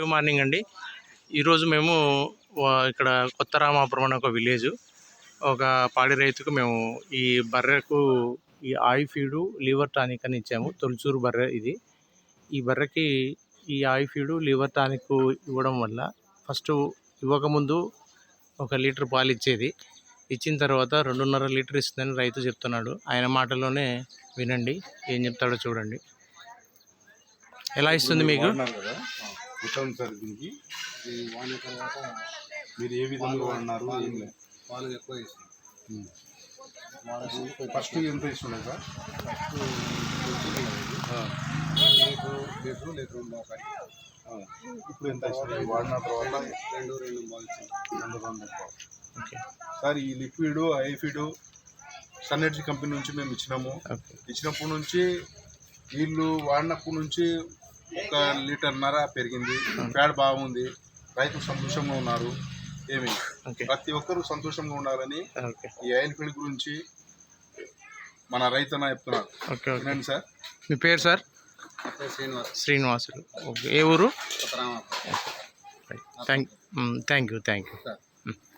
Good morning అండి. ఈరోజు మేము ఇక్కడ కొత్త రామాపురం అనే ఒక విలేజ్ ఒక పాడి రైతుకు మేము ఈ బర్రెకు ఈ ఆయి ఫీడు లివర్ టానిక్ అని ఇచ్చాము. తొలిచూరు బర్రె ఇది. ఈ బర్రెకి ఈ ఆయి ఫీడు లివర్ టానిక్ ఇవ్వడం వల్ల ఫస్ట్ ఇవ్వకముందు ఒక లీటర్ పాలు ఇచ్చేది. ఇచ్చిన తర్వాత రెండున్నర లీటర్ ఇస్తుందని రైతు చెప్తున్నాడు. ఆయన మాటలోనే వినండి ఏం చెప్తాడో చూడండి. ఎలా ఇస్తుంది మీకు? ఉత్తమ్ సార్ దీనికి. ఈ వాడిన తర్వాత మీరు ఏ విధంగా వాడినారు ఏం లేదు. పాలు ఎక్కువ. వాళ్ళకి ఫస్ట్ ఎంత ఇస్తుండే sir? First litre litre litre మోకాలి. ఇప్పుడు ఎంత ఇస్తుంది వాడిన తర్వాత రెండు రెండు రెండు రెండు సార్ ఈ లిక్విడ్ ఐఫిడ్ సన్నెడ్జీ కంపెనీ నుంచి మేము ఇచ్చినాము. ఇచ్చినప్పటి నుంచి వీళ్ళు వాడినప్పటి నుంచి ఒక లీటర్న్నర పెరిగింది. ప్యాడ్ బాగుంది. రైతులు సంతోషంగా ఉన్నారు. ఏమి? ప్రతి ఒక్కరూ సంతోషంగా ఉండాలని ఈ ఆయిల్ ఫీల్డ్ గురించి మన రైతన్న చెప్తున్నారు. వినండి సార్. మీ పేరు సార్? శ్రీనివాస్. శ్రీనివాసులు. ఓకే. ఏ ఊరు? Thank thank you thank you. Sir.